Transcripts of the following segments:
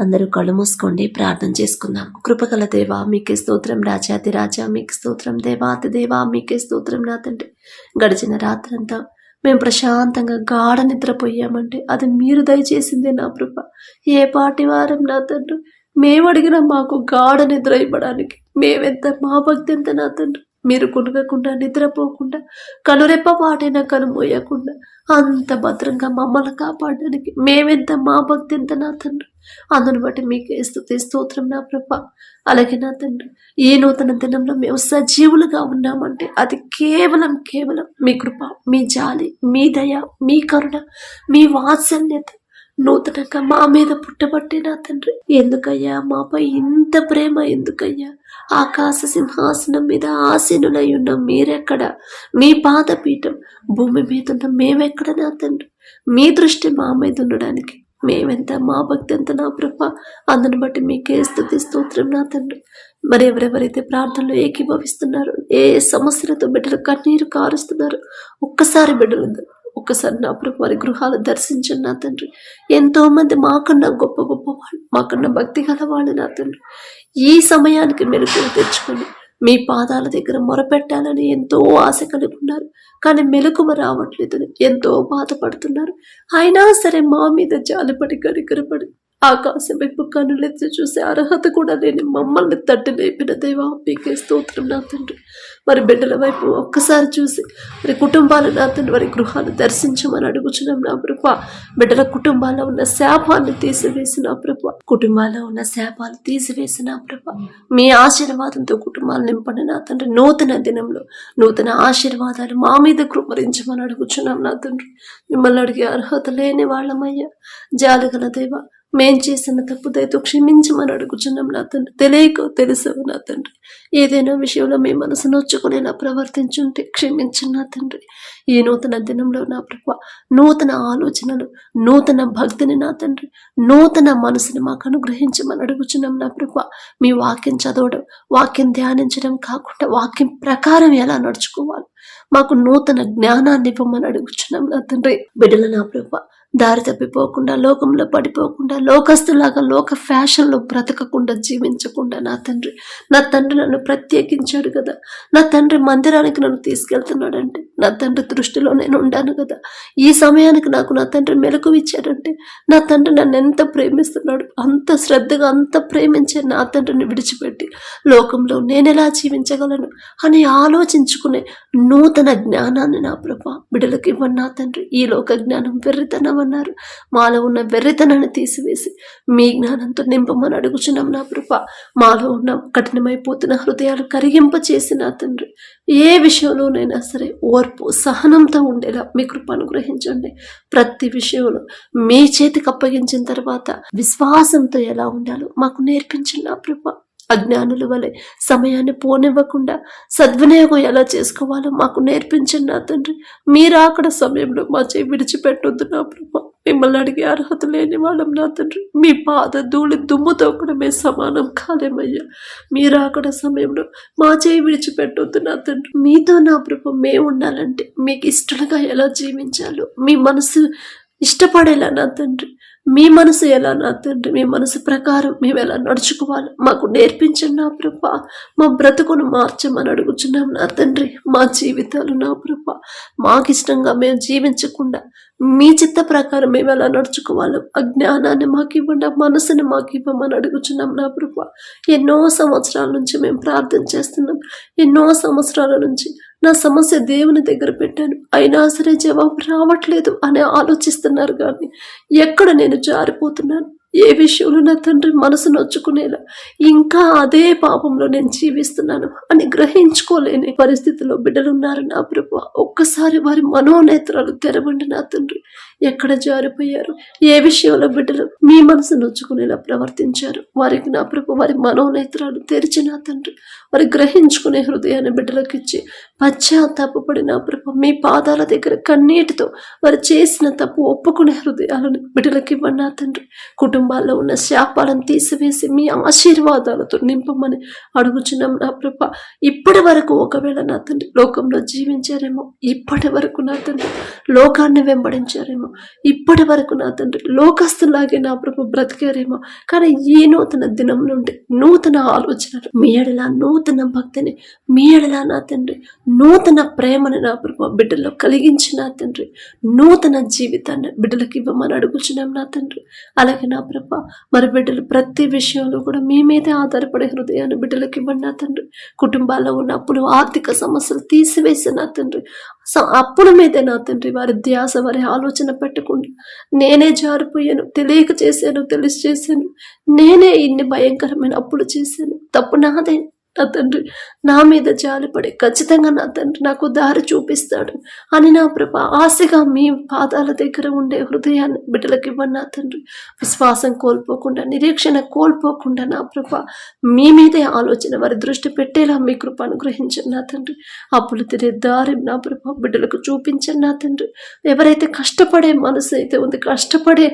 అందరూ కళ్ళు మూసుకోండి ప్రార్థన చేసుకుందాం. కృపగల దేవా మీకే స్తోత్రం రాజాతి రాజా మీకు స్తోత్రం దేవాతి దేవా మీకే స్తోత్రం నా తండ్రి. గడిచిన రాత్రంతా మేము ప్రశాంతంగా గాఢ నిద్రపోయామంటే అది మీరు దయచేసిందే నా కృప. ఏ పాటి వారం నా తండ్రి? మేము అడిగిన మాకు గాఢ నిద్ర ఇవ్వడానికి మేమెంత మా భక్తి ఎంత నా తండ్రి? మీరు కొనగకుండా నిద్రపోకుండా కనురెప్ప పాటైనా కనుమోయకుండా అంత భద్రంగా మమ్మల్ని కాపాడడానికి మేమెంత మా భక్తి ఎంత నా తండ్రి? అందును బట్టి మీకు స్తుతి స్తోత్రం నా ప్రభ. అలాగే నా తండ్రి ఈ నూతన దినంలో మేము సజీవులుగా ఉన్నామంటే అది కేవలం కేవలం మీ కృప మీ జాలి మీ దయ మీ కరుణ మీ వాత్సల్యత నూతనంగా మా మీద పుట్టబట్టే నా తండ్రి. ఎందుకయ్యా మాపై ఇంత ప్రేమ ఎందుకయ్యా? ఆకాశ సింహాసనం మీద ఆసీనులై ఉన్న మీరెక్కడ? మీ పాదపీఠం భూమి మీద ఉన్న మేమెక్కడ నా తండ్రి? మీ దృష్టి మా మీద ఉండడానికి మేమెంత మా భక్తి ఎంత నా ప్రభ? అందుని బట్టి మీకే స్థుతి స్తోత్రం నా తండ్రి. మరి ఎవరెవరైతే ప్రార్థనలో ఏకీభవిస్తున్నారో ఏ సమస్యలతో బిడ్డలు కన్నీరు కారుస్తున్నారు ఒక్కసారి బిడ్డలు ఒక్కసారి నా ప్రభు వారి గృహాలు దర్శించండి నా తండ్రి. ఎంతోమంది మాకన్నా గొప్ప గొప్ప వాళ్ళు మాకన్నా భక్తి గల వాళ్ళు నా తండ్రి. ఈ సమయానికి మెలకులు తెచ్చుకొని మీ పాదాల దగ్గర మొరపెట్టాలని ఎంతో ఆశ కలిగి ఉన్నారు. కానీ మెలకుమ రావట్లేదు. ఎంతో బాధపడుతున్నారు. అయినా సరే మా మీద జాలిపడి కనికరపడి ఆకాశం వైపు కనులెత్తి చూసే అర్హత కూడా లేని మమ్మల్ని తట్టి లేపిన దేవా మీకే స్తోత్రం నా తండ్రి. మరి బిడ్డల వైపు ఒక్కసారి చూసి మరి కుటుంబాలు నా తండ్రి వారి గృహాలు దర్శించమని అడుగుచున్నాం నా ప్రభ బిడ్డల కుటుంబాల్లో ఉన్న శాపాన్ని తీసివేసిన ప్రభ కుటుంబాల్లో ఉన్న శాపాలు తీసివేసిన ప్రభ మీ ఆశీర్వాదంతో కుటుంబాలు నింపండి నా తండ్రి. నూతన దినంలో నూతన ఆశీర్వాదాలు మా మీద కృపరించమని అడుగుచున్నాం నా తండ్రి. మిమ్మల్ని అడిగే అర్హత లేని వాళ్ళమయ్యా. జాలిగల దేవా మేం చేసిన తప్పు దయతో క్షమించమని అడుగుచున్నాం నా తండ్రి. తెలియక తెలుసవు నా తండ్రి. ఏదైనా విషయంలో మీ మనసు నొచ్చుకునేలా ప్రవర్తించుంటే క్షమించు నా తండ్రి. ఈ నూతన దినంలో నా ప్రభు నూతన ఆలోచనలు నూతన భక్తిని నా తండ్రి నూతన మనసుని మాకు అనుగ్రహించమని అడుగుచున్నాం నా ప్రభు. మీ వాక్యం చదవడం వాక్యం ధ్యానించడం కాకుండా వాక్యం ప్రకారం ఎలా నడుచుకోవాలి? మాకు నూతన జ్ఞానాన్ని ఇవ్వమని అడుగుచున్నాం నా తండ్రి. బిడ్డల నా ప్రభు దారి తప్పిపోకుండా లోకంలో పడిపోకుండా లోకస్తులాగా లోక ఫ్యాషన్లో బ్రతకకుండా జీవించకుండా నా తండ్రి నా తండ్రి నన్ను ప్రత్యేకించాడు కదా. నా తండ్రి మందిరానికి నన్ను తీసుకెళ్తున్నాడంటే నా తండ్రి దృష్టిలో నేను ఉండాను కదా. ఈ సమయానికి నాకు నా తండ్రి మెలకు ఇచ్చాడంటే నా తండ్రి నన్ను ఎంత ప్రేమిస్తున్నాడు అంత శ్రద్ధగా అంత ప్రేమించే నా తండ్రిని విడిచిపెట్టి లోకంలో నేను ఎలా జీవించగలను అని ఆలోచించుకునే నూతన జ్ఞానాన్ని నా ప్రభ బిడలకు ఇవ్వండి నా తండ్రి. ఈ లోక జ్ఞానం వెర్రితనం అన్నారు. మాలో ఉన్న వెర్రితనాన్ని తీసివేసి మీ జ్ఞానంతో నింపమని అడుగుచున్నాం నా కృప. మాలో ఉన్న కఠినమైపోతున్న హృదయాలు కరిగింప చేసి నా తండ్రి. ఏ విషయంలోనైనా సరే ఓర్పు సహనంతో ఉండేలా మీ కృప అనుగ్రహించండి. ప్రతి విషయంలో మీ చేతికి అప్పగించిన తర్వాత విశ్వాసంతో ఎలా ఉండాలో మాకు నేర్పించండి నా ప్రభ అజ్ఞానుల వలె సమయాన్ని పోనివ్వకుండా సద్వినియోగం ఎలా చేసుకోవాలో మాకు నేర్పించండి నా తండ్రి. మీరు అక్కడ సమయంలో మా చేయి విడిచిపెట్టొద్దు నా ప్రభా. మిమ్మల్ని అడిగే అర్హత లేని వాళ్ళం నా తండ్రి. మీ పాద ధూళి దుమ్ముతో కూడా మేము సమానం కాలేమయ్యా. మీరు అక్కడ సమయంలో మా చేయి విడిచిపెట్టొద్దు నా తండ్రి. మీతో నా ప్రభు మేము ఉండాలంటే మీకు ఇష్టలుగా ఎలా జీవించాలో మీ మనసు ఇష్టపడేలా నా తండ్రి. మీ మనసు ఎలా నా తండ్రి? మీ మనసు ప్రకారం మేము ఎలా నడుచుకోవాలి? మాకు నేర్పించండి నా ప్రభ. మా బ్రతుకును మార్చమని అడుగుచున్నాం నా తండ్రి. మా జీవితాలు నా ప్రభ. మాకు ఇష్టంగా మేము జీవించకుండా మీ చిత్త ప్రకారం మేము ఎలా నడుచుకోవాలి ఆ జ్ఞానాన్ని మాకు ఇవ్వండి ఆ మనసుని మాకు ఇవ్వమని అడుగుచున్నాం నా ప్రభ. ఎన్నో సంవత్సరాల నుంచి మేము ప్రార్థన చేస్తున్నాం. ఎన్నో సంవత్సరాల నుంచి నా సమస్య దేవుని దగ్గర పెట్టాను. అయినా సరే జవాబు రావట్లేదు అని ఆలోచిస్తున్నారు కానీ ఎక్కడ నేను జారిపోతున్నాను? ఏ విషయంలో నా తండ్రి మనసు నొచ్చుకునేలా ఇంకా అదే పాపంలో నేను జీవిస్తున్నాను అని గ్రహించుకోలేని పరిస్థితిలో బిడ్డలు ఉన్నారు నా ప్రభు. ఒక్కసారి వారి మనోనేత్రాలు తెరవండి నా తండ్రి. ఎక్కడ జారిపోయారు? ఏ విషయంలో బిడ్డలు మీ మనసు నొచ్చుకునేలా ప్రవర్తించారు? వారికి నా ప్రభు వారి మనోనేత్రాలు తెరిచి నా తండ్రి. వారి గ్రహించుకునే హృదయాన్ని బిడ్డలకు ఇచ్చి పశ్చాత్తాపడి నా ప్రభు మీ పాదాల దగ్గర కన్నీటితో వారు చేసిన తప్పు ఒప్పుకునే హృదయాలను బిడ్డలకి ఇవ్వండి తండ్రి. కుటుంబాల్లో ఉన్న శాపాలను తీసివేసి మీ ఆశీర్వాదాలతో నింపమని అడుగుచున్నాం నా ప్రభ. ఇప్పటి వరకు ఒకవేళ నా తండ్రి లోకంలో జీవించారేమో ఇప్పటి వరకు నా తండ్రి లోకాన్ని వెంబడించారేమో ఇప్పటి వరకు నా తండ్రి లోకస్తులాగే నా ప్రభ బ్రతికారేమో కానీ ఈ నూతన దినం నుండి నూతన ఆలోచనలు మీ ఎడల నూతన భక్తిని మీ ఎడల నా తండ్రి నూతన ప్రేమను నా ప్రభు బిడ్డలో కలిగించిన తండ్రి. నూతన జీవితాన్ని బిడ్డలకు ఇవ్వమని అడుగుచున్నాం నా తండ్రి. అలాగే నా ప్రభ మరి బిడ్డలు ప్రతి విషయంలో కూడా మీ మీదే ఆధారపడే హృదయాన్ని బిడ్డలకు ఇవ్వండి నా తండ్రి. కుటుంబాల్లో ఉన్న అప్పులు ఆర్థిక సమస్యలు తీసివేసి నా తండ్రి. అప్పుల మీదే నా తండ్రి వారి ధ్యాస వారి ఆలోచన పెట్టకుండా. నేనే జారిపోయాను తెలియక చేశాను తెలిసి చేశాను. నేనే ఇన్ని భయంకరమైన అప్పులు చేశాను. తప్పు నాదే. నా తండ్రి నా మీద జాలిపడి ఖచ్చితంగా నా తండ్రి నాకు దారి చూపిస్తాడు అని నా ప్రభ ఆశగా మీ పాదాల దగ్గర ఉండే హృదయాన్ని బిడ్డలకు ఇవ్వండి నా తండ్రి. విశ్వాసం కోల్పోకుండా నిరీక్షణ కోల్పోకుండా నా ప్రభ మీ మీదే ఆలోచన వారి దృష్టి పెట్టేలా మీ కృప అనుగ్రహించండి నా తండ్రి. అప్పులు తినే దారి నా ప్రభ బిడ్డలకు చూపించండి నా తండ్రి. ఎవరైతే కష్టపడే మనసు అయితే ఉంది కష్టపడే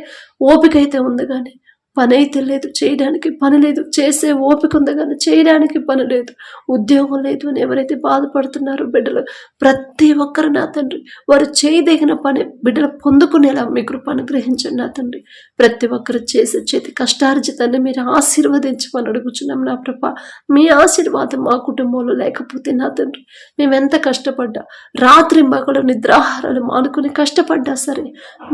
ఓపిక అయితే ఉంది కానీ పని అయితే లేదు చేయడానికి పని లేదు చేసే ఓపిక ఉంది కానీ చేయడానికి పని లేదు ఉద్యోగం లేదు అని ఎవరైతే బాధపడుతున్నారో బిడ్డలు ప్రతి ఒక్కరు నా తండ్రి వారు చేయదగిన పని బిడ్డలు పొందుకునేలా మీ కృప అనుగ్రహించండి నా తండ్రి. ప్రతి ఒక్కరు చేసే చేతి కష్టార్జితాన్ని మీరు ఆశీర్వదించమని అడుగుచున్నాం నా ప్రభ. మీ ఆశీర్వాదం మా కుటుంబంలో లేకపోతే నా తండ్రి మేమెంత కష్టపడ్డా రాత్రి మగలు నిద్రాహారాలు మానుకుని కష్టపడ్డా సరే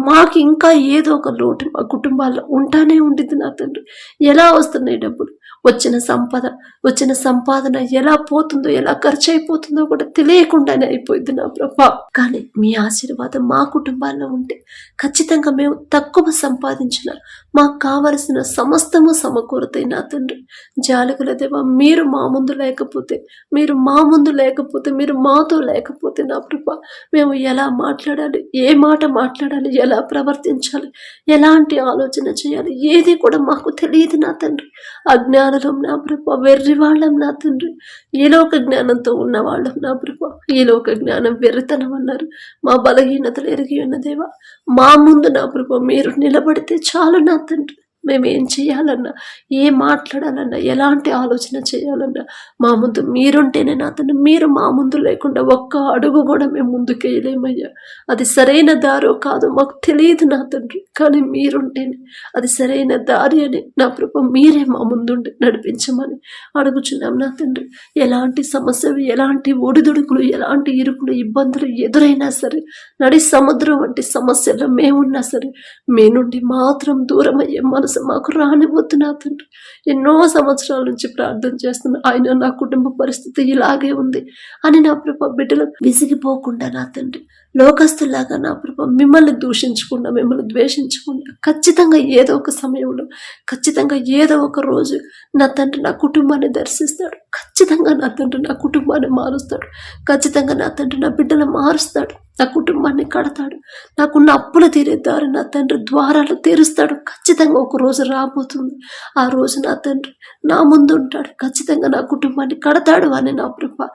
మాకు ఇంకా ఏదో ఒక లోటు మా కుటుంబాల్లో ఉంటానే ఉండి నా తండ్రి. ఎలా వస్తున్నాయి డబ్బులు వచ్చిన సంపద వచ్చిన సంపాదన ఎలా పోతుందో ఎలా ఖర్చు అయిపోతుందో కూడా తెలియకుండానే అయిపోయింది నా ప్రభా. కానీ మీ ఆశీర్వాదం మా కుటుంబాల్లో ఉంటే ఖచ్చితంగా మేము తక్కువ సంపాదించిన మాకు కావలసిన సమస్తము సమకూరతాయి నా తండ్రి. జాలకుల దేవ మీరు మా ముందు లేకపోతే మీరు మా ముందు లేకపోతే మీరు మాతో లేకపోతే నా ప్రభా మేము ఎలా మాట్లాడాలి ఏ మాట మాట్లాడాలి ఎలా ప్రవర్తించాలి ఎలాంటి ఆలోచన చేయాలి ఏది కూడా మాకు తెలియదు నా తండ్రి. అజ్ఞానం నా ప్రభ వెర్రి వాళ్ళం నా తండ్రి. ఈ లోక జ్ఞానంతో ఉన్నవాళ్ళం నా ప్రభ. ఈ లోక జ్ఞానం వెర్రితనం అన్నారు. మా బలహీనతలు ఎరిగి ఉన్న దేవా మా ముందు నా ప్రభ మీరు నిలబడితే చాలు నా తండ్రి. మేము ఏం చేయాలన్నా ఏం మాట్లాడాలన్నా ఎలాంటి ఆలోచన చేయాలన్నా మా ముందు మీరుంటేనే నాతను మీరు మా ముందు లేకుండా ఒక్క అడుగు కూడా మేము ముందుకేయలేమయ్యా అది సరైన దారో కాదో మాకు తెలియదు నా తండ్రి కానీ మీరుంటేనే అది సరైన దారి అని నా ప్రభు మీరే మా ముందుండి నడిపించమని అడుగుచున్నాం నా తండ్రి. ఎలాంటి సమస్యలు ఎలాంటి ఒడిదుడుకులు ఎలాంటి ఇరుకులు ఇబ్బందులు ఎదురైనా సరే నడి సముద్రం వంటి సమస్యలు మేమున్నా సరే మీ నుండి మాత్రం దూరమయ్యే అయ్యే కోసం మాకు రానివద్దు నా తండ్రి ఎన్నో సంవత్సరాల నుంచి ప్రార్థన చేస్తున్నా ఆయన నా కుటుంబ పరిస్థితి ఇలాగే ఉంది అని నా ప్రభ బిడ్డలు విసిగిపోకుండా నా తండ్రి లోకస్తులాగా నా ప్రభా మిమ్మల్ని దూషించకుండా మిమ్మల్ని ద్వేషించకుండా ఖచ్చితంగా ఏదో ఒక సమయంలో ఖచ్చితంగా ఏదో ఒక రోజు నా తండ్రి నా కుటుంబాన్ని దర్శిస్తాడు. ఖచ్చితంగా నా తండ్రి నా కుటుంబాన్ని మారుస్తాడు. ఖచ్చితంగా నా తండ్రి నా బిడ్డలు మారుస్తాడు. నా కుటుంబాన్ని కడతాడు. నాకున్న అప్పులు తీరే దారి నా తండ్రి ద్వారాలు తెరుస్తాడు. ఖచ్చితంగా ఒక రోజు రాబోతుంది. ఆ రోజు నా తండ్రి నా ముందు ఉంటాడు. ఖచ్చితంగా నా కుటుంబాన్ని కడతాడు అని నా ప్రభ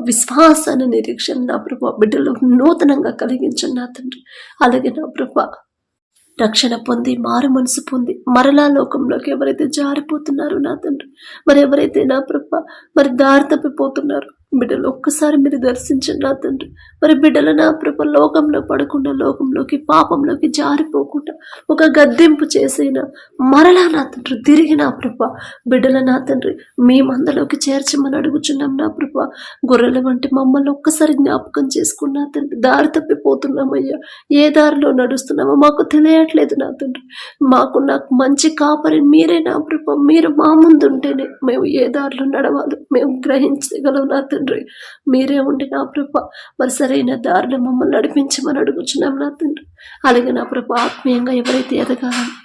విశ్వాసాన్ని నిరీక్షణ నా ప్రభ బిడ్డలో నూతనంగా కలిగించండి నా తండ్రి. అలాగే నా ప్రభ రక్షణ పొంది మారు మనసు పొంది మరలా లోకంలోకి ఎవరైతే జారిపోతున్నారో నా తండ్రి మరి ఎవరైతే నా ప్రభ మరి దారి తప్పిపోతున్నారు బిడ్డలు ఒక్కసారి మీరు దర్శించండి నా తండ్రి. మరి బిడ్డలు నా ప్రభ లోకంలో పడకుండా లోకంలోకి పాపంలోకి జారిపోకుండా ఒక గద్దెంపు చేసిన మరలా నా తండ్రి తిరిగి నా ప్రభ. బిడ్డల నా తండ్రి మీ మందలోకి చేర్చమని అడుగుచున్నాం నా ప్రభ. గొర్రెల వంటి మమ్మల్ని ఒక్కసారి జ్ఞాపకం చేసుకున్నా తండ్రి దారి తప్పిపోతున్నామయ్యా. ఏ దారిలో నడుస్తున్నామో మాకు తెలియట్లేదు నా తండ్రి. మాకు నాకు మంచి కాపరి మీరే నా ప్రభ. మీరు మా ముందు ఉంటేనే మేము ఏ దారిలో నడవాలి మేము గ్రహించగలం నా తండ్రి. మీరే ఉండి నా ప్రభ మరి సరైన దారిలో మమ్మల్ని నడిపించమని అడుగుచున్నాం నా తండ్రి. అలాగే నా ప్రభ ఆత్మీయంగా ఎవరైతే ఎదగాలని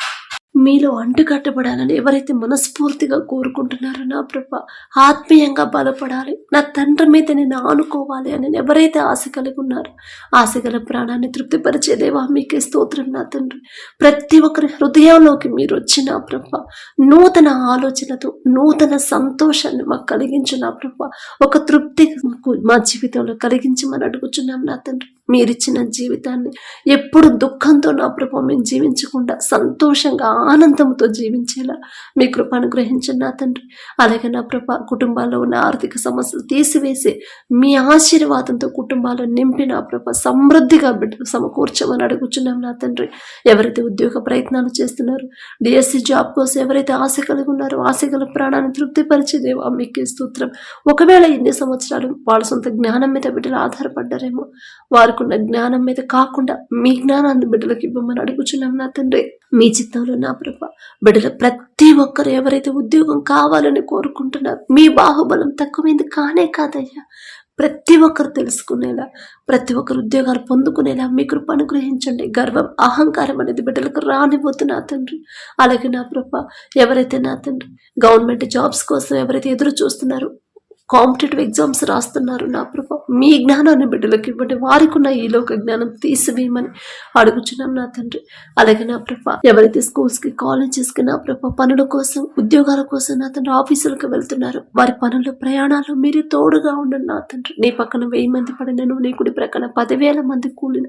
మీలో అంటుకట్టబడాలని ఎవరైతే మనస్ఫూర్తిగా కోరుకుంటున్నారో నా ప్రభ ఆత్మీయంగా బలపడాలి. నా తండ్రి మీద నేను ఆనుకోవాలి అని ఎవరైతే ఆశ కలిగి ఉన్నారో ఆశ గల ప్రాణాన్ని తృప్తిపరిచే దేవా మీకే స్తోత్రం నా తండ్రి. ప్రతి ఒక్కరి హృదయంలోకి మీరు వచ్చిన ప్రభ నూతన ఆలోచనతో నూతన సంతోషాన్ని మాకు కలిగించు నా ప్రభ. ఒక తృప్తి మాకు మా జీవితంలో కలిగించమని అడుగుచున్నాం నా తండ్రి. మీరిచ్చిన జీవితాన్ని ఎప్పుడు దుఃఖంతో నా ప్రభు మేము జీవించకుండా సంతోషంగా ఆనందంతో జీవించేలా మీ కృప అనుగ్రహించండి నా తండ్రి. అలాగే నా ప్రభ కుటుంబాల్లో ఉన్న ఆర్థిక సమస్యలు తీసివేసి మీ ఆశీర్వాదంతో కుటుంబాలను నింపి నా ప్రభ సమృద్ధిగా బిడ్డలు సమకూర్చమని అడుగుచున్నాం నా తండ్రి. ఎవరైతే ఉద్యోగ ప్రయత్నాలు చేస్తున్నారు డిఎస్సి జాబ్ కోసం ఎవరైతే ఆశ కలిగి ఉన్నారో ఆశ గల ప్రాణాన్ని తృప్తిపరిచేదేవో మీకే స్తోత్రం. ఒకవేళ ఎన్ని సంవత్సరాలు వాళ్ళ సొంత జ్ఞానం మీద బిడ్డలు ఆధారపడ్డారేమో వారు ఉన్న జ్ఞానం మీద కాకుండా మీ జ్ఞానాన్ని బిడ్డలకు ఇవ్వమని అడుగుచున్నాం నా తండ్రి. మీ చిత్తంలో నా ప్రభ బిడ్డల ప్రతి ఒక్కరు ఎవరైతే ఉద్యోగం కావాలని కోరుకుంటున్నారు మీ బాహుబలం తక్కువైంది కానే కాదయ్యా. ప్రతి ఒక్కరు తెలుసుకునేలా ప్రతి ఒక్కరు ఉద్యోగాలు పొందుకునేలా మీ కృప అనుగ్రహించండి. గర్వం అహంకారం అనేది బిడ్డలకు రానివ్వద్దు నా తండ్రి. అలాగే నా ప్రభ ఎవరైతే నా తండ్రి గవర్నమెంట్ జాబ్స్ కోసం ఎవరైతే ఎదురు చూస్తున్నారో కాంపిటేటివ్ ఎగ్జామ్స్ రాస్తున్నారు నా ప్రభ. మీ జ్ఞానాన్ని బిడ్డలకు ఇవ్వండి. వారికి ఉన్న ఈ లోక జ్ఞానం తీసివేయమని అడుగుచున్నాం నా తండ్రి. అలాగే నా ప్రభా ఎవరైతే స్కూల్స్కి కాలేజెస్కి నా ప్రభా పనుల కోసం ఉద్యోగాల కోసం నా తండ్రి ఆఫీసులకు వెళ్తున్నారు వారి పనులు ప్రయాణాలు మీరే తోడుగా ఉండండి నా తండ్రి. నీ పక్కన వెయ్యి మంది పడినను నీ కుడి ప్రక్కన పదివేల మంది కూలిన.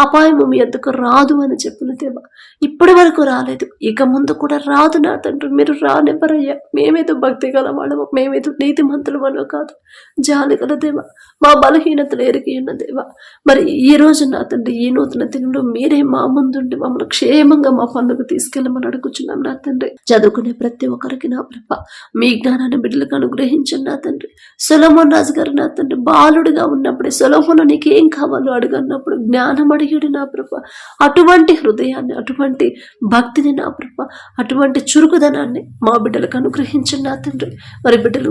అపాయము మీ ఎందుకు రాదు అని చెప్పిన దేవా. ఇప్పటి వరకు రాలేదు. ఇక ముందు కూడా రాదు నా తండ్రి. మీరు రానివ్వరయ్యా. మేమేదో భక్తి గల వాళ్ళము? మేమేదో నీతిమంతులు వల్ల కాదు. జాలి గల దేవ మా బలహీనతలు ఎరిగి ఉన్న దేవ. మరి ఈ రోజు నా తండ్రి ఈ నూతన దినంలో మీరే మా ముందుండి మమ్మల్ని క్షేమంగా మా పనులకు తీసుకెళ్ళమని అడుగుచున్నాం నా తండ్రి. చదువుకునే ప్రతి ఒక్కరికి నా ప్రభ. మీ జ్ఞానాన్ని బిడ్డలకు అనుగ్రహించండి నా తండ్రి. సొలమోన్ రాజు గారు నా తండ్రి బాలుడిగా ఉన్నప్పుడే సొలమోను నీకేం కావాలో అడుగన్నప్పుడు జ్ఞానం అడిగాడు నా ప్రభ. అటువంటి హృదయాన్ని అటువంటి భక్తిని నా ప్రభ. అటువంటి చురుకుదనాన్ని మా బిడ్డలకు అనుగ్రహించండి నా తండ్రి. మరి బిడ్డలు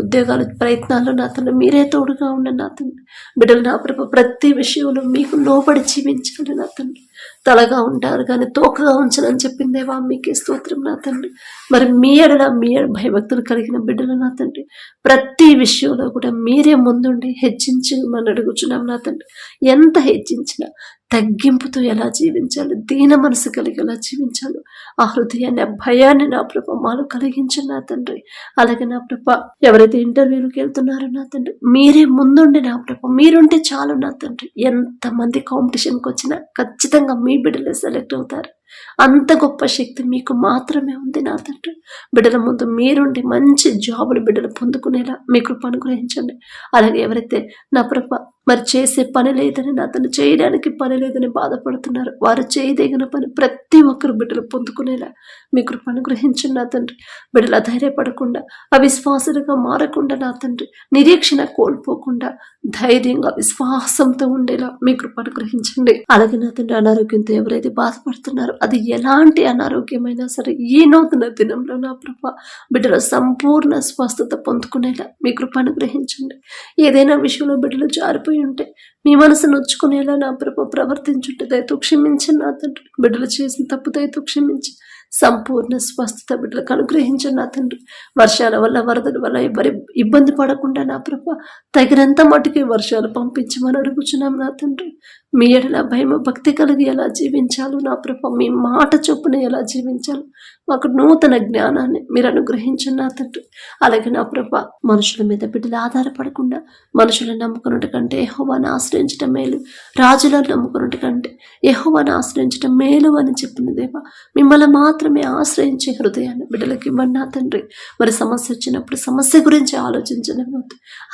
ప్రయత్నం ప్రయత్నాల్లో నా తను మీరే తోడుగా ఉండండి నా తండ్రి బిడ్డలు నా ప్రభ ప్రతి విషయంలో మీకు లోబడి జీవించాలి నా తండ్రి తలగా ఉంటారు కానీ తోకగా ఉంచనని చెప్పిందేవా మీకే స్తోత్రం నా తండ్రి మరి మీ ఎడల మీ భయభక్తులు కలిగిన బిడ్డలు నా తండ్రి ప్రతి విషయంలో కూడా మీరే ముందుండి హెచ్చించమని అడుగుచున్నాం నా తండ్రి ఎంత హెచ్చించినా తగ్గింపుతో ఎలా జీవించాలి? దీన మనసు కలిగి ఎలా జీవించాలి? ఆ హృదయాన్ని ఆ భయాన్ని నా ప్రభ మాలో కలిగించండి నా తండ్రి. అలాగే నా ప్రభ ఎవరైతే ఇంటర్వ్యూలకు వెళ్తున్నారో నా తండ్రి మీరే ముందుండి నా ప్రభ మీరుంటే చాలు నా తండ్రి. ఎంతమంది కాంపిటీషన్కి వచ్చినా ఖచ్చితంగా మీ బిడ్డలే సెలెక్ట్ అవుతారు. అంత గొప్ప శక్తి మీకు మాత్రమే ఉంది నా తండ్రి. బిడ్డల ముందు మీరుండి మంచి జాబులు బిడ్డలు పొందుకునేలా మీ కృప అనుగ్రహించండి. అలాగే ఎవరైతే నా ప్రభ మరి చేసే పని లేదని నా తను చేయడానికి పని లేదని బాధపడుతున్నారు వారు చేయదగిన పని ప్రతి ఒక్కరు బిడ్డలు పొందుకునేలా మీ కృప అనుగ్రహించండి నా తండ్రి. బిడ్డలు ధైర్యపడకుండా అవిశ్వాసులుగా మారకుండా నా తండ్రి నిరీక్షణ కోల్పోకుండా ధైర్యంగా విశ్వాసంతో ఉండేలా మీ కృప అనుగ్రహించండి. అలాగే నా తండ్రి అనారోగ్యంతో ఎవరైతే బాధపడుతున్నారో అది ఎలాంటి అనారోగ్యమైనా సరే ఈ నూతన దినంలో నా ప్రభ బిడ్డల సంపూర్ణ స్వస్థత పొందుకునేలా మీ కృప అనుగ్రహించండి. ఏదైనా విషయంలో బిడ్డలు జారిపోయి ఉంటే మీ మనసు నొచ్చుకునేలా నా ప్రభ ప్రవర్తించుంటే దయతో క్షమించండి నా తండ్రి. బిడ్డలు చేసిన తప్పు దయతో క్షమించి సంపూర్ణ స్వస్థత బిడ్డలకు అనుగ్రహించండి నా తండ్రి. వర్షాల వల్ల వరదల వల్ల ఎవరి ఇబ్బంది పడకుండా నా ప్రభ తగినంత మటుకి వర్షాలు పంపించమని అడుగుచున్నాం నా తండ్రి. మీ ఎడల భయం భక్తి కలిగి ఎలా జీవించాలో నా ప్రభ మీ మాట చొప్పున ఎలా జీవించాలో మాకు నూతన జ్ఞానాన్ని మీరు అనుగ్రహించండి నా తండ్రి. అలాగే నా ప్రభ మనుషుల మీద బిడ్డలు ఆధారపడకుండా మనుషులను నమ్ముకున్నట్టు కంటే యెహోవాను ఆశ్రయించటం మేలు. రాజులను నమ్ముకున్నట్టు కంటే యెహోవాను ఆశ్రయించటం మేలు అని చెప్పిన దేవా మిమ్మల్ని మాత్రం మాత్రమే ఆశ్రయించే హృదయాన్ని బిడ్డలకి ఇవ్వండి నా తండ్రి. మరి సమస్య వచ్చినప్పుడు సమస్య గురించి ఆలోచించడం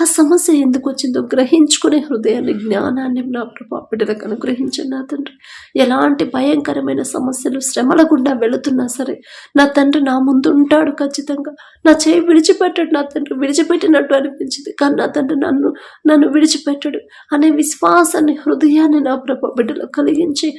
ఆ సమస్య ఎందుకు వచ్చిందో గ్రహించుకునే హృదయాన్ని జ్ఞానాన్ని నా ప్రభా బిడ్డలకు అనుగ్రహించండి నా తండ్రి. ఎలాంటి భయంకరమైన సమస్యలు శ్రమల గుండా వెళుతున్నా సరే నా తండ్రి నా ముందు ఉంటాడు ఖచ్చితంగా. నా చేయి విడిచిపెట్టాడు నా తండ్రి విడిచిపెట్టినట్టు అనిపించింది. కానీ నా తండ్రి నన్ను నన్ను విడిచిపెట్టాడు అనే విశ్వాసాన్ని హృదయాన్ని నా ప్రభ బిడ్డలో కలిగించి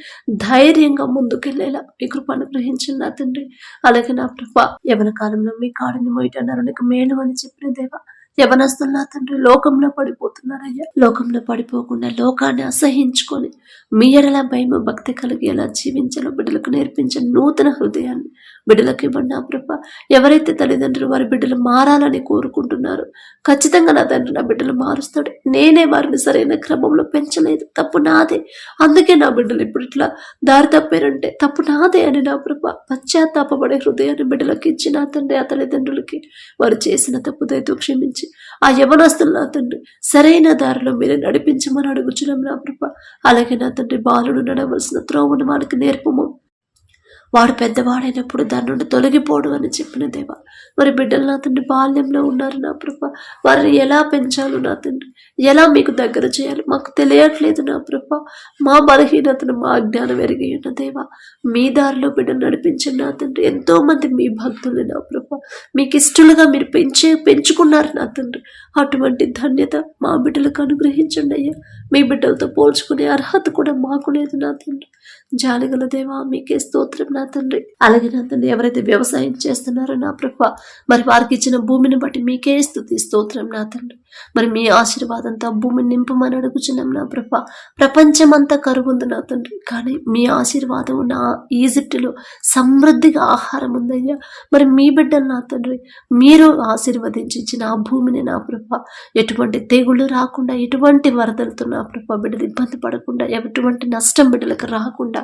ధైర్యంగా ముందుకెళ్ళేలా మీ కృప అనుగ్రహించింది నా తండ్రి. అలాగే నా ప్రభ యవన కాలంలో మీ కాడిని మోయటన్నారు. నీకు మేలు అని చెప్పిన దేవా యవనస్తులు నా తండ్రి లోకంలో పడిపోతున్నారయ్యా. లోకంలో పడిపోకుండా లోకాన్ని అసహించుకొని మీ ఎడల భయము భక్తి కలిగి ఎలా జీవించాలో బిడ్డలకు నేర్పించే నూతన హృదయాన్ని బిడ్డలకు ఇవ్వండి నా ప్రభ. ఎవరైతే తల్లిదండ్రులు వారి బిడ్డలు మారాలని కోరుకుంటున్నారు ఖచ్చితంగా నా తండ్రి నా బిడ్డలు మారుస్తాడు. నేనే వారిని సరైన క్రమంలో పెంచలేదు. తప్పు నాదే. అందుకే నా బిడ్డలు ఇప్పుడు ఇట్లా దారి తప్పారంటే తప్పు నాదే అని నా ప్రభ. పశ్చాత్తాపడే హృదయాన్ని బిడ్డలకు ఇచ్చి నా తండ్రి ఆ తల్లిదండ్రులకి వారు చేసిన తప్పుదైతే క్షమించి నుంచి ఆ యవనస్తులు నా తండ్రి సరైన దారిలో మీరు నడిపించమని అడుగుచున్నాం నా ప్రభ. అలాగే నా తండ్రి బాలుడు నడవలసిన త్రోవను వాళ్ళకి నేర్పము. వాడు పెద్దవాడైనప్పుడు దాని నుండి తొలగిపోడు అని చెప్పిన దేవా. మరి బిడ్డలు నా తండ్రి బాల్యంలో ఉన్నారు నా ప్రభ. వారిని ఎలా పెంచాలో నా తండ్రి. ఎలా మీకు దగ్గర చేయాలి మాకు తెలియట్లేదు నా ప్రభ. మా బలహీనతను మా అజ్ఞానం ఎరిగి ఉన్న దేవా. మీ దారిలో బిడ్డను నడిపించిన నా తండ్రి. ఎంతోమంది మీ భక్తులు నా ప్రభ. మీకు ఇష్టలుగా మీరు పెంచే పెంచుకున్నారు నా తండ్రి. అటువంటి ధన్యత మా బిడ్డలకు అనుగ్రహించండి అయ్యా. మీ బిడ్డలతో పోల్చుకునే అర్హత కూడా మాకు లేదు నా తండ్రి. జాలిగల దేవా మీకే స్తోత్రం నా తండ్రి. అలాగే నా తండ్రి ఎవరైతే వ్యవసాయం చేస్తున్నారో నా ప్రభు మరి వారికి ఇచ్చిన భూమిని బట్టి మీకే స్థుతి స్తోత్రం నా తండ్రి. మరి మీ ఆశీర్వాదంతో భూమిని నింపమని అడుగుచున్నాం నా ప్రభ. ప్రపంచమంతా కరువుంది నా తండ్రి. కానీ మీ ఆశీర్వాదం నా ఈజిప్టులో సమృద్ధిగా ఆహారం ఉందయ్యా. మరి మీ బిడ్డలు నా తండ్రి మీరు ఆశీర్వదించి నా భూమిని నా ప్రభ. ఎటువంటి తెగుళ్ళు రాకుండా ఎటువంటి వరదలతో నా ప్రభ బిడ్డలు ఇబ్బంది పడకుండా ఎటువంటి నష్టం బిడ్డలకు రాకుండా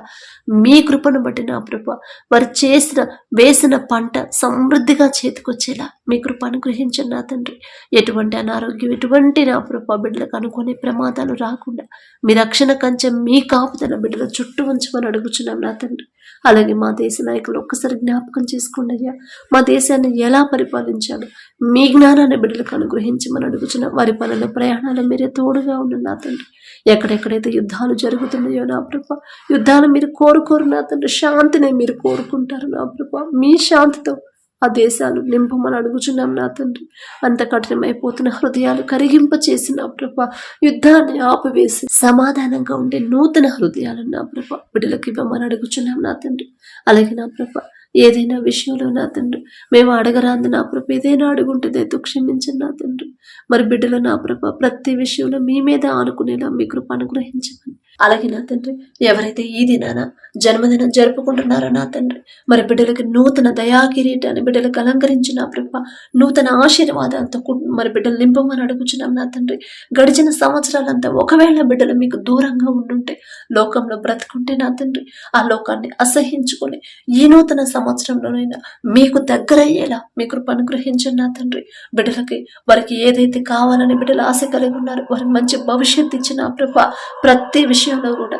మీ కృపను బట్టి నా ప్రభ వారు చేసిన వేసిన పంట సమృద్ధిగా చేతికొచ్చేలా మీ కృప అనుగ్రహించండి నా తండ్రి. ఎటువంటి అనారోగ్యం ఎటువంటి నా ప్రభా బిడ్డలకు అనుకునే ప్రమాదాలు రాకుండా మీ రక్షణ కంచెం మీ కాపుదల బిడ్డల చుట్టూ ఉంచమని అడుగుచున్నాం నా తండ్రి. అలాగే మా దేశ నాయకులు ఒక్కసారి జ్ఞాపకం చేసుకోండి అయ్యా. మా దేశాన్ని ఎలా పరిపాలించాలో మీ జ్ఞానాన్ని బిడ్డలకు అనుగ్రహించమని అడుగుచున్నాం. వారి పనుల ప్రయాణాలు మీరే తోడుగా ఉన్న నా తండ్రి. ఎక్కడెక్కడైతే యుద్ధాలు జరుగుతున్నాయో నా ప్రభ యుద్ధాలు మీరు కోరుకోరు నా తండ్రి. శాంతిని మీరు కోరుకుంటారు నా ప్రభ. మీ శాంతితో ఆ దేశాలు నింపమని అడుగుచున్నాం నా తండ్రి. అంత కఠినమైపోతున్న హృదయాలు కరిగింప చేసిన ప్రభ యుద్ధాన్ని ఆపివేసి సమాధానంగా ఉండే నూతన హృదయాలు నా ప్రభ బిడ్డలకు ఇవ్వమని అడుగుచున్నాం నా తండ్రి. అలాగే నా ప్రభ ఏదైనా విషయంలో నా తండ్రి మేము అడగరాంది నా ప్రభ ఏదైనా అడుగుంటే దయతో క్షమించండి నా తండ్రి. మరి బిడ్డలు నా ప్రభ ప్రతి విషయంలో మీ మీద ఆనుకునేలా మీ కృప అనుగ్రహించమని. అలాగే నా తండ్రి ఎవరైతే ఈ దినాన జన్మదినం జరుపుకుంటున్నారో నా తండ్రి మరి బిడ్డలకి నూతన దయా కిరీటాన్ని బిడ్డలకు అలంకరించిన నా ప్రభ నూతన ఆశీర్వాదాలతో మరి బిడ్డలు నింపమని అడుగుచున్నాం నా తండ్రి. గడిచిన సంవత్సరాలంతా ఒకవేళ బిడ్డలు మీకు దూరంగా ఉండుంటే లోకంలో బ్రతుకుంటే నా తండ్రి ఆ లోకాన్ని అసహించుకొని ఈ నూతన సంవత్సరంలోనైనా మీకు దగ్గరయ్యేలా మీ కృపను గ్రహించండి నా తండ్రి. బిడ్డలకి వారికి ఏదైతే కావాలని బిడ్డలు ఆశ కలిగి ఉన్నారు వారికి మంచి భవిష్యత్తు ఇచ్చిన ప్రభ ప్రతి విషయంలో కూడా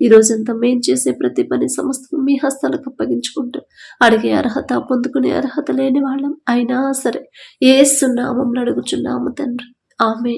ఈ రోజంతా మేం చేసే ప్రతి పని సమస్తం మీ హస్తాలకు అప్పగించుకుంటూ అడిగే అర్హత పొందుకునే అర్హత లేని వాళ్ళం. అయినా సరే ఏ సున్నామం అడుగుచున్నాము తండ్రి. ఆమె